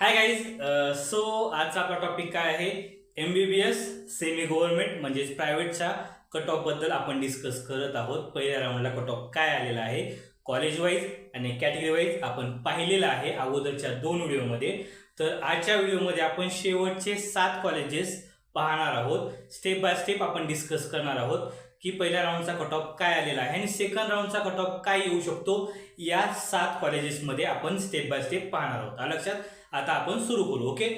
Hi guys so आजचा आपला topic काय आहे? M B B S semi government म्हणजेच प्रायव्हेटच्या कट ऑफबद्दल आपण डिस्कस करत आहोत. पहिल्या राऊंडला कट ऑफ काय आलेला आहे? कॉलेज वाईज आणि कॅटेगरी वाईज आपण पाहिलेलं आहे अगोदरच्या दोन व्हिडिओमध्ये तर आजच्या व्हिडिओमध्ये आपण शेवटचे सात कॉलेजेस पाहणार आहोत. स्टेप बाय स्टेप आपण डिस्कस करणार आहोत की पहिल्या राऊंडचा कट ऑफ काय आलेला आहे आणि सेकंड राऊंडचा कट ऑफ काय येऊ शकतो? या सात कॉलेजेसमध्ये आपण स्टेप बाय स्टेप पाहणार आहोत. लक्षात? आता आपण सुरू करू ओके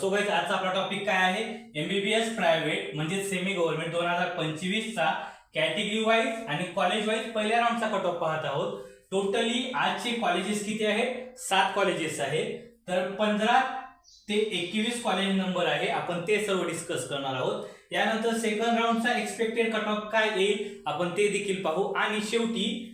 सो गाईज आजचा आपला टॉपिक काय आहे? एमबीबीएस प्रायव्हेट म्हणजे सेमी गव्हर्नमेंट दोन हजार पंचवीसचा कॅटेगरी वाईज आणि कॉलेज वाईज पहिल्या राऊंडचा कट ऑफ पाहत आहोत. टोटली आजचे कॉलेजेस किती आहेत? सात कॉलेजेस आहेत. तर पंधरा ते एकवीस कॉलेज नंबर आहे. आपण ते सर्व डिस्कस करणार आहोत. यानंतर सेकंड राऊंडचा एक्सपेक्टेड कट ऑफ काय येईल? आपण ते देखील पाहू. आणि शेवटी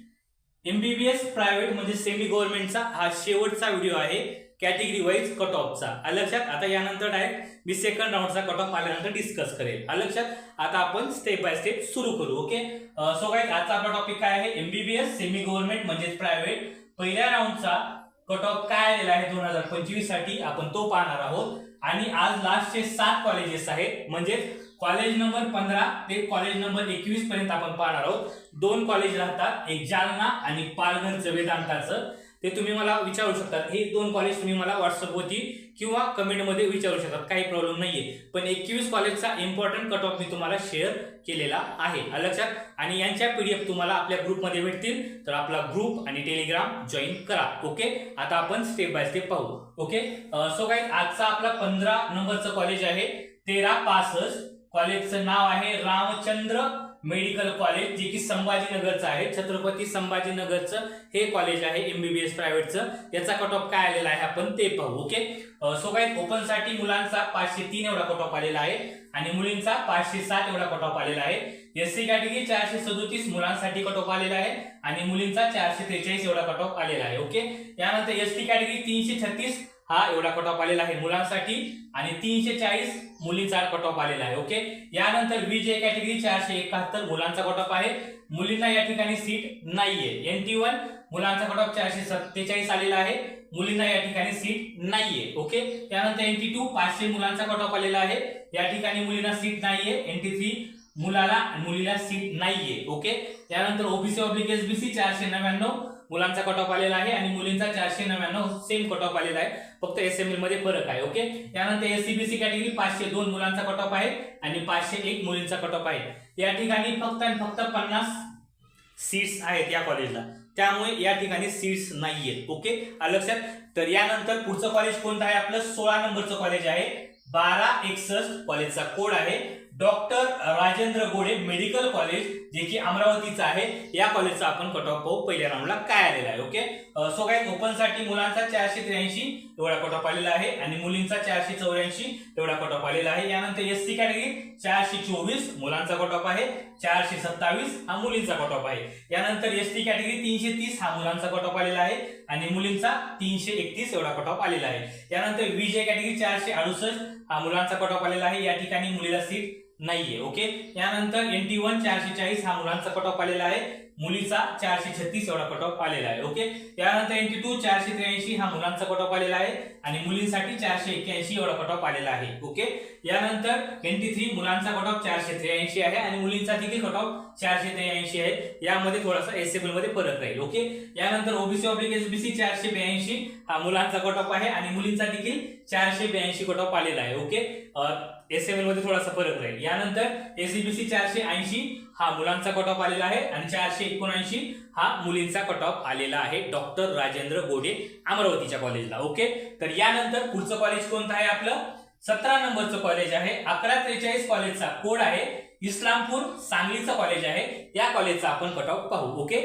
एमबीबीएस प्रायव्हेट म्हणजे सेमी गव्हर्नमेंटचा हा शेवटचा व्हिडिओ आहे. कॅटेगरी वाईज कट ऑफचा अलक्षात लक्षात आता यानंतर डायरेक्ट मी सेकंड राऊंडचा कट ऑफ आल्यानंतर डिस्कस करेल. आलं लक्षात आता आपण स्टेप बाय स्टेप सुरू करू ओके सो काय आजचा आपला टॉपिक काय आहे? एमबीबीएस सेमी गव्हर्नमेंट म्हणजेच प्रायव्हेट पहिल्या राऊंडचा कट ऑफ काय आलेला आहे दोन हजार पंचवीससाठी? आपण तो पाहणार आहोत. आणि आज लास्टचे सात कॉलेजेस आहेत म्हणजेच कॉलेज नंबर पंधरा ते कॉलेज नंबर एकवीस पर्यंत आपण पाहणार आहोत. दोन कॉलेज राहतात एक जालना आणि पालघरचं वेदांताचं. ते तुम्ही मला विचारू शकतात. हे दोन कॉलेज तुम्ही मला व्हॉट्सअपवरती किंवा कमेंटमध्ये विचारू शकतात. काही प्रॉब्लेम नाहीये. पण एकवीस कॉलेजचा इम्पॉर्टंट कट ऑफ मी तुम्हाला शेअर केलेला आहे. लक्षात? आणि यांच्या पीडीएफ तुम्हाला आपल्या ग्रुपमध्ये भेटतील. तर आपला ग्रुप आणि टेलिग्राम जॉईन करा. ओके आता आपण स्टेप बाय स्टेप पाहू. ओके सो काही आजचा आपला पंधरा नंबरचं कॉलेज आहे. तेरा पासष्ट. कॉलेजचं नाव आहे रामचंद्र मेडिकल कॉलेज जे की संभाजीनगरचं आहे. छत्रपती संभाजीनगरचं हे कॉलेज आहे एमबीबीएस प्रायव्हेटचं. याचा कट ऑफ काय आलेला आहे आपण ते पाहू ओके सो काय ओपनसाठी मुलांचा पाचशे तीन एवढा कट ऑफ आलेला आहे आणि मुलींचा पाचशे सात एवढा कट ऑफ आलेला आहे. एससी कॅटेगरी चारशे सदोतीस मुलांसाठी कट ऑफ आलेला आहे आणि मुलींचा चारशे त्रेचाळीस एवढा कट ऑफ आलेला आहे ओके यानंतर एसटी कॅटेगरी तीनशे छत्तीस हा एवढा कट ऑफ आलेला आहे मुलांसाठी आणि तीनशे चाळीस मुलींचा कट ऑफ आलेला आहे ओके? यानंतर विजय कॅटेगरी चारशे एकाहत्तर मुलांचा कट ऑफ आहे. मुलींना या ठिकाणी सीट नाहीये. एन टी वन मुलांचा कट ऑफ चारशे सत्तेचाळीस आलेला आहे. मुलींना या ठिकाणी सीट नाहीये ओके? त्यानंतर एन टी टू पाचशे मुलांचा कट ऑफ आलेला आहे. या ठिकाणी मुलींना सीट नाहीये. एन टी थ्री मुलाला मुलीला सीट नाहीये ओके? त्यानंतर ओबीसी ऑब्लिक एसबीसी चारशे नव्याण्णव मुलांचा कट ऑफ आलेला आहे आणि मुलींचा चारशे नव्याण्णव सेम कट ऑफ आलेला आहे. फक्त एस एममध्ये फरक आहे ओके त्यानंतर एससीबीसी कॅटेगरी पाचशे दोन मुलांचा कट ऑफ आहे आणि पाचशे एक मुलींचा कट ऑफ आहे. या ठिकाणी फक्त आणि फक्त पन्नास सीट्स आहेत या कॉलेजला त्यामुळे या ठिकाणी सीट्स नाहीयेत ओके लक्षात? तर यानंतर पुढचं कॉलेज कोणतं आहे? आपलं सोळा नंबरचं कॉलेज आहे. बारा एकसष्ट कॉलेजचा कोड आहे. Doctor Rajendra Gode medical college जे की अमरावतीचं आहे या कॉलेजचा आपण कट ऑफ पाहू. पहिल्या राऊंडला काय आलेला आहे ओके सो काय ओपनसाठी मुलांचा चारशे त्र्याऐंशी एवढा कट ऑफ आलेला आहे. आणि मुलींचा चारशे चौऱ्याऐंशी एवढा कट ऑफ आलेला आहे. यानंतर एस सी कॅटेगरी चारशे चोवीस मुलांचा कट ऑफ आहे. चारशे सत्तावीस हा मुलींचा कट ऑफ आहे. यानंतर एस टी कॅटेगरी तीनशे तीस हा मुलांचा कट ऑफ आलेला आहे. आणि मुलींचा तीनशे एकतीस एवढा कट ऑफ आलेला आहे. यानंतर विजय कॅटेगरी चारशे अडुसष्ट हा मुलांचा कट ऑफ आलेला आहे. या ठिकाणी मुलीला सीट नाहीये ओके यानंतर एन टी वन चारशे चाळीस हा मुलांचा कट ऑफ आलेला आहे. मुलीचा चारशे छत्तीस एवढा कट ऑफ आलेला आहे ओके यानंतर एन टी टू चारशे त्र्याऐंशी हा मुलांचा कट ऑफ आलेला आहे आणि मुलींसाठी चारशे एक्क्याऐंशी एवढा कट ऑफ आलेला आहे ओके यानंतर एन टी थ्री मुलांचा कट ऑफ चारशे त्र्याऐंशी आहे आणि मुलींचा देखील कट ऑफ चारशे त्र्याऐंशी आहे. यामध्ये थोडासा एसमध्ये फरक राहील ओके यानंतर ओबीसी ऑब्लिक एसबीसी चारशे ब्याऐंशी हा मुलांचा कट ऑफ आहे आणि मुलींचा देखील चारशे ब्याऐंशी कट ऑफ आलेला आहे ओके एसएमएलमध्ये थोडासा फरक राहील. यानंतर एसीबीसी चारशे ऐंशी हा मुलांचा कट ऑफ आलेला आहे आणि चारशे एकोणऐंशी हा मुलींचा कट ऑफ आलेला आहे. डॉक्टर राजेंद्र गोडे अमरावतीच्या कॉलेजला ओके तर यानंतर पुढचं कॉलेज कोणतं आहे आपलं? सतरा नंबरचं कॉलेज आहे. अकरा त्रेचाळीस कॉलेजचा कोड आहे. इस्लामपूर सांगलीचं कॉलेज आहे. या कॉलेजचा आपण कट ऑफ पाहू. ओके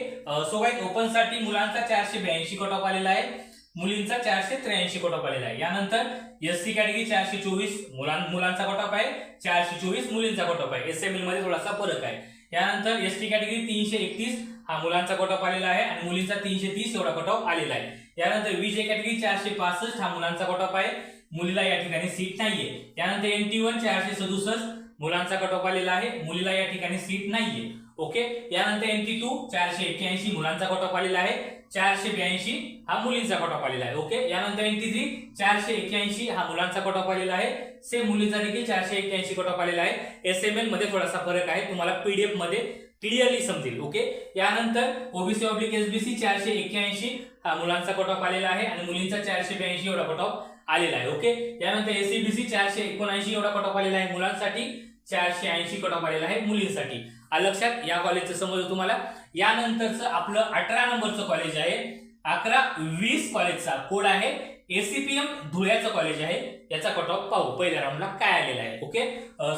सो काही मुलांचा चारशे ब्याऐंशी कट ऑफ आलेला आहे. मुलींचा चारशे त्र्याऐंशी कोटा ऑफ आलेला आहे. यानंतर एस सी कॅटेगरी चारशे चोवीस मुलां मुलांचा कट आहे चारशे चोवीस मुलींचा कट आहे एस एममध्ये थोडासा फरक आहे. यानंतर एस टी कॅटेगरी तीनशे एकतीस हा मुलांचा कट आलेला आहे आणि मुलींचा तीनशे तीस एवढा कट आलेला आहे. यानंतर विजय कॅटेगरी चारशे पासष्ट हा मुलांचा कट आहे मुलीला या ठिकाणी सीट नाहीये. त्यानंतर एन टी वन चारशे सदुसष्ट मुलांचा कटॉप ऑफ आलेला आहे. मुलीला या ठिकाणी सीट नाहीये. ओके यानंतर एन टी टू चारशे एक्क्याऐंशी मुलांचा कटॉप ऑफ आलेला आहे. चारशे ब्याऐंशी हा मुलींचा कट ऑफ आलेला आहे. ओके यानंतर एनटी थ्री चारशे एक्क्याऐंशी हा मुलांचा कट ऑफ आलेला आहे. सेम मुलींचा देखील चारशे एक्क्याऐंशी कट ऑफ आलेला आहे. एस एम एलमध्ये थोडासा फरक आहे. तुम्हाला पीडीएफमध्ये क्लिअरली समजेल. ओके यानंतर ओबीसी ऑब्लिक एसबीसी चारशे एक्क्याऐंशी हा मुलांचा कट ऑफ आलेला आहे आणि मुलींचा चारशे ब्याऐंशी एवढा कट ऑफ आलेला आहे. ओके यानंतर एसीबीसी चारशे एकोणऐंशी एवढा कट ऑफ आलेला आहे मुलांसाठी. चारशे ऐंशी कट ऑफ आलेला आहे मुलींसाठी. लक्षात या कॉलेजचं समज तुम्हाला? यानंतरचं आपलं अठरा नंबरचं कॉलेज आहे. अकरा वीस कॉलेजचा कोड आहे. एसीपीएम धुळ्याचं कॉलेज आहे. याचा कट ऑफ पाहू. पहिल्या राऊंडला काय आलेला आहे ओके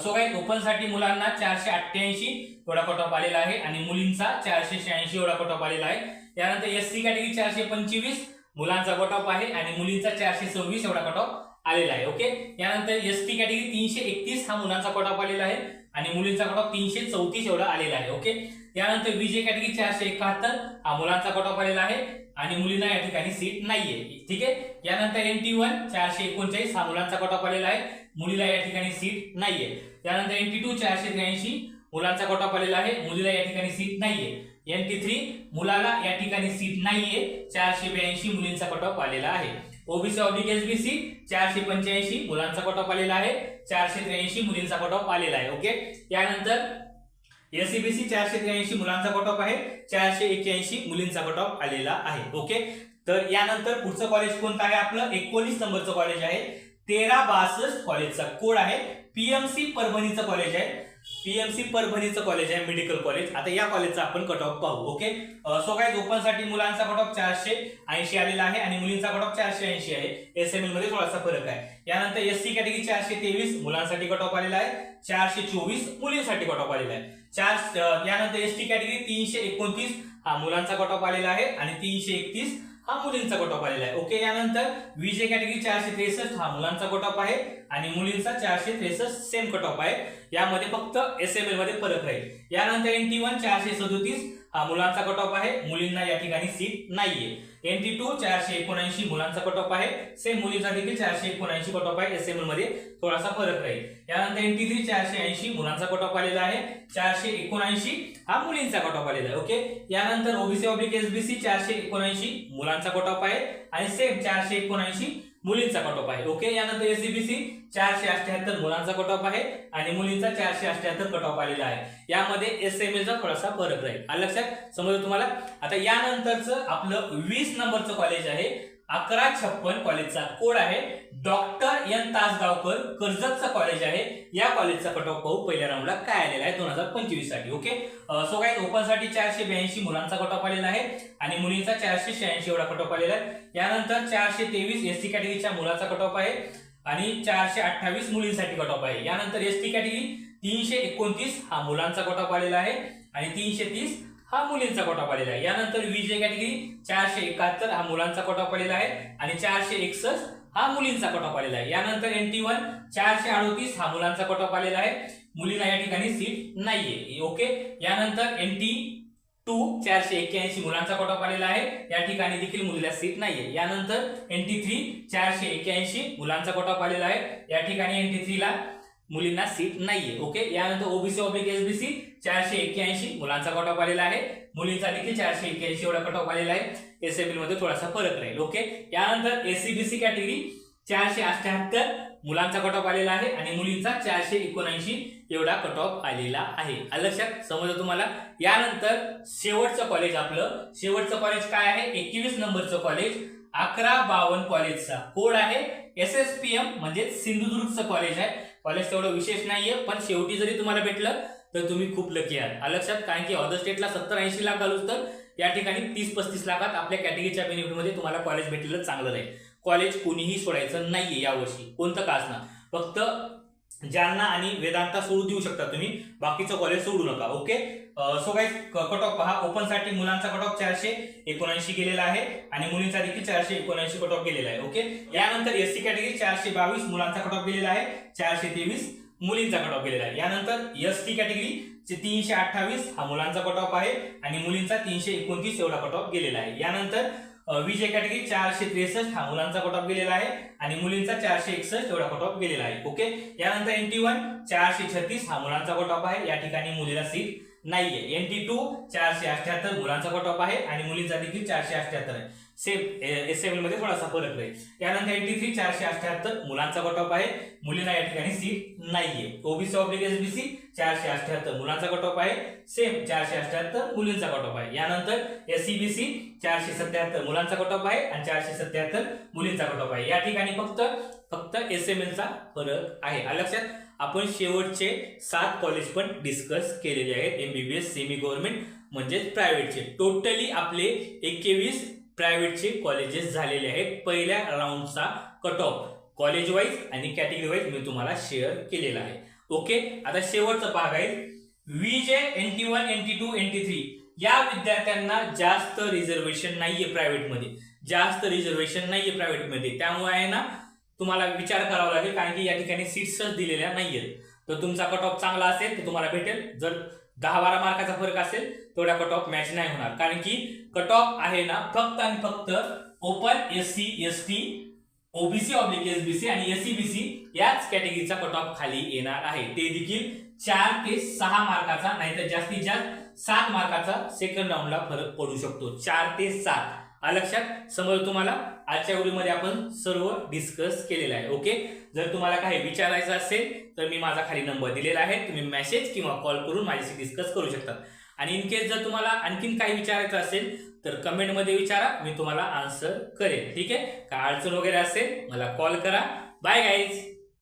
सो काही ओपनसाठी मुलांना चारशे अठ्ठ्याऐंशी एवढा कट ऑफ आलेला आहे आणि मुलींचा चारशे शहाऐंशी एवढा कट ऑफ आलेला आहे. त्यानंतर एस सी कॅटेगरी चारशे पंचवीस मुलांचा कट ऑफ आहे आणि मुलींचा चारशे सव्वीस एवढा कट ऑफ आलेला आहे ओके यानंतर एस टी कॅटेगरी तीनशे एकतीस हा मुलांचा कट ऑफ आलेला आहे आणि मुलींचा कट ऑफ तीनशे चौतीस एवढा आलेला आहे ओके त्यानंतर विजय कॅटेगरी चारशे एकाहत्तर हा मुलांचा कट ऑफ आलेला आहे. आणि मुलींना या ठिकाणी सीट नाहीये. ठीक आहे? यानंतर एन टी वन चारशे एकोणचाळीस हा मुलांचा कट ऑफ आलेला आहे. मुलीला या ठिकाणी सीट नाहीये. त्यानंतर एन टी टू चारशे त्र्याऐंशी मुलांचा कट ऑफ आलेला आहे. मुलीला या ठिकाणी सीट नाहीये. एन टी थ्री मुलाला या ठिकाणी सीट नाहीये. चारशे ब्याऐंशी मुलींचा कट ऑफ आलेला आहे ओबीसी ऑब्लिक एसबीसी चारशे पंच्याऐंशी मुलांचा कट ऑफ आलेला आहे. चारशे त्र्याऐंशी मुलींचा कट ऑफ आलेला आहे. ओके यानंतर एसीबीसी चारशे त्र्याऐंशी मुलांचा कट ऑफ आहे. चारशे एक्क्याऐंशी मुलींचा कट ऑफ आलेला आहे. ओके? तर यानंतर पुढचं कॉलेज कोणतं आहे? आपलं एकोणीस नंबरचं कॉलेज आहे. तेरा बासष्ट कॉलेजचा कोड आहे. पीएमसी परभणीचं कॉलेज आहे. पीएमसी परभणीचं कॉलेज आहे मेडिकल कॉलेज आता या कॉलेजचा आपण कट ऑफ पाहू ओके सो काय ओपनसाठी मुलांचा कट ऑफ चारशे ऐंशी आलेला आहे आणि मुलींचा कट ऑफ चारशे ऐंशी आहे. एस एम एलमध्ये थोडासा फरक आहे. यानंतर एससी कॅटेगरी चारशे तेवीस मुलांसाठी कट ऑफ आलेला आहे. चारशे चोवीस मुलींसाठी कट ऑफ आलेला आहे. चार यानंतर एस टी कॅटेगरी तीनशे एकोणतीस हा मुलांचा कट ऑफ आलेला आहे आणि तीनशे एकतीस हा मुलींचा कट ऑफ आलेला आहे. ओके यानंतर विजे कॅटेगरी चारशे त्रेसष्ट हा मुलांचा कट ऑफ आहे आणि मुलींचा चारशे त्रेसष्ट सेम कट ऑफ आहे. यामध्ये फक्त एस एम एलमध्ये फरक राहील. यानंतर एन टी वन चारशे सदोतीस हा मुलांचा कट ऑफ आहे. मुलींना या ठिकाणी सीट नाहीये. एनटी टू चारशे एकोणऐंशी मुलांचा कट ऑफ आहे. सेम मुलींचा देखील चारशे एकोणऐंशी कट ऑफ आहे एस एममध्ये. थोडासा फरक राहील. यानंतर एन टी थ्री चारशे ऐंशी मुलांचा कट ऑफ आलेला आहे. चारशे एकोणऐंशी हा मुलींचा कट ऑफ आलेला आहे. ओके यानंतर ओबीसी ऑब्लिक एसबीसी चारशे एकोणऐंशी मुलांचा कट ऑफ आहे. आणि सेम चारशे एकोणऐंशी मुलींचा कट ऑफ आहे. ओके यानंतर एसबीसी चारशे अठ्याहत्तर मुलांचा कट ऑफ आहे आणि मुलींचा चारशे अठ्याहत्तर कट ऑफ आलेला आहे. यामध्ये एस एम थोडासा फरक राहील. लक्षात? समजलं तुम्हाला? आता यानंतरच आपलं वीस नंबरचं कॉलेज आहे. अकरा छप्पन कॉलेजचा कोड आहे. डॉक्टर एन तासगावकर कर्जतचं कॉलेज आहे. या कॉलेजचा कट ऑफ पाहू पहिल्या राऊंडला काय आलेला आहे दोन हजार पंचवीससाठी ओके सो काय ओपनसाठी चारशे ब्याऐंशी मुलांचा कट ऑफ आलेला आहे आणि मुलींचा चारशे शहाऐंशी एवढा कट ऑफ आलेला आहे. यानंतर चारशे तेवीस एस टी कॅटेगरीच्या मुलाचा कट ऑफ आहे आणि चारशे अठ्ठावीस मुलींसाठी कट ऑफ आहे. यानंतर एस टी कॅटेगरी तीनशे एकोणतीस हा मुलांचा कट ऑफ आलेला आहे आणि तीनशे तीस हा मुलींचा कोटा पडलेला आहे. यानंतर विजय कॅटेगरी चारशे एकाहत्तर हा मुलांचा कोटा ऑफ आलेला आहे आणि चारशे एकसष्ट हा मुलींचा कोटा ऑफ आलेला आहे. यानंतर एन टी वन चारशे अडोतीस हा मुलांचा कोटा ऑफ आलेला आहे. मुलींना या ठिकाणी सीट नाहीये. ओके यानंतर एन टी टू चारशे एक्क्याऐंशी मुलांचा कोटा ऑफ आलेला आहे. या ठिकाणी देखील मुलीला सीट नाहीये. यानंतर एन टी थ्री चारशे एक्क्याऐंशी मुलांचा कोटा ऑफ आलेला आहे. या ठिकाणी एन टी थ्रीला मुलींना सीट नाहीये. ओके यानंतर ओबीसी ऑब्लिक एसबीसी चारशे एक्क्याऐंशी मुलांचा कट ऑफ आलेला आहे. मुलींचा देखील चारशे एक्क्याऐंशी एवढा कट ऑफ आलेला आहे. एस एममध्ये थोडासा फरक राहील ओके यानंतर एससीबीसी कॅटेगरी चारशे अठ्याहत्तर मुलांचा कट ऑफ आलेला आहे आणि मुलींचा चारशे एकोणऐंशी एवढा कट ऑफ आलेला आहे. लक्षात समजलं तुम्हाला? यानंतर शेवटचं कॉलेज आपलं. शेवटचं कॉलेज काय आहे? एकवीस नंबरचं कॉलेज अकरा बावन कॉलेजचा कोड आहे. एस एस पी एम म्हणजे सिंधुदुर्गचं कॉलेज आहे. कॉलेज तेवढं विशेष नाहीये पण शेवटी जरी तुम्हाला भेटलं तर तुम्ही खूप लकी आहात. आलं लक्षात कारण की अदर स्टेटला सत्तर ऐंशी लाख घालूच तर या ठिकाणी तीस पस्तीस लाखात आपल्या कॅटेगरीच्या बेनिफिटमध्ये तुम्हाला कॉलेज भेटलेलं चांगलं राहील कॉलेज कोणीही सोडायचं नाहीये यावर्षी कोणतं का असणार? फक्त जालना आणि वेदांता सोडू देऊ शकता तुम्ही बाकीचं कॉलेज सोडू नका ओके सो काय कट ऑफ पहा. ओपनसाठी मुलांचा कट ऑफ चारशे एकोणऐंशी गेलेला आहे आणि मुलींचा देखील चारशे एकोणऐंशी कट ऑफ गेलेला आहे ओके यानंतर एस सी कॅटेगरी चारशे बावीस मुलांचा कट ऑफ गेलेला आहे चारशे तेवीस. मुलींचा कट ऑफ गेलेला आहे. यानंतर एस टी कॅटेगरी तीनशे अठ्ठावीस हा मुलांचा कट ऑफ आहे आणि मुलींचा तीनशे एकोणतीस एवढा कट ऑफ गेलेला आहे. यानंतर विजय कॅटेगरी चारशे त्रेसष्ट हा मुलांचा कट ऑफ गेलेला आहे आणि मुलींचा चारशे एकसष्ट एवढा कट ऑफ गेलेला आहे. ओके यानंतर एन टी वन चारशे छत्तीस हा मुलांचा कट ऑफ आहे. या ठिकाणी मुलीला सीट नाहीये. एन टी टू चारशे अठ्याहत्तर मुलांचा कट ऑफ आहे आणि मुलींचा देखील चारशे अठ्याहत्तर आहे. सेम एस एममध्ये थोडासा फरक राहील. त्यानंतर एटी टी थ्री चारशे अठ्याहत्तर मुलांचा कट ऑफ आहे. मुलींना या ठिकाणी सीट नाहीये. ओबीसी ऑब्लिक एसबीसी चारशे अठ्याहत्तर मुलांचा कट ऑफ आहे. सेम चारशे अठ्याहत्तर मुलींचा कट ऑफ आहे. यानंतर एससीबीसी चारशे सत्याहत्तर मुलांचा कट ऑफ आहे आणि चारशे सत्याहत्तर मुलींचा कट ऑफ आहे. या ठिकाणी फक्त फक्त एस एम एलचा फरक आहे. लक्षात आपण शेवटचे सात कॉलेज पण डिस्कस केलेले आहेत. एमबीबीएस सेमी गव्हर्नमेंट म्हणजेच प्रायव्हेटचे टोटली आपले एकवीस प्रायव्हेटचे कॉलेजेस झालेले आहेत. पहिल्या राऊंडचा कट ऑफ कॉलेज वाईज आणि कॅटेगरी वाईज मी तुम्हाला शेअर केलेला आहे. ओके आता शेवटचा भाग आहे. V J N T one N T two N T three या विद्यार्थ्यांना जास्त रिझर्वेशन नाहीये प्रायव्हेटमध्ये. जास्त रिझर्वेशन नाहीये प्रायव्हेटमध्ये. त्यामुळे आहे ना तुम्हाला विचार करावा लागेल कारण की या ठिकाणी सीट्सच दिलेल्या नाहीयेत. तर तुमचा कट ऑफ चांगला असेल तर तुम्हाला भेटेल. जर दहा बारा मार्काचा फरक असेल तेवढा कट ऑफ मॅच नाही होणार. कारण की कट ऑफ आहे ना फक्त आणि फक्त open S C S T OBC oblique SBC आणि एससीबीसी याच कॅटेगरीचा कट ऑफ खाली येणार आहे. ते देखील चार ते सहा मार्काचा नाहीतर जास्तीत जास्त सात मार्काचा सेकंड राऊंडला फरक पडू शकतो. चार ते सात. आलं लक्षात समोर तुम्हाला? आजच्या व्हिडिओमध्ये आपण सर्व डिस्कस केलेलं आहे ओके जर तुम्हाला काही विचारायचं असेल तर मी माझा खाली नंबर दिलेला आहे. तुम्ही मेसेज किंवा कॉल करून माझ्याशी डिस्कस करू शकता. आणि इन केस जर तुम्हाला आणखीन काही विचारायचं असेल तर कमेंटमध्ये विचारा मी तुम्हाला आन्सर करेन ठीक आहे? का अडचण वगैरे असेल मला कॉल करा. Bye guys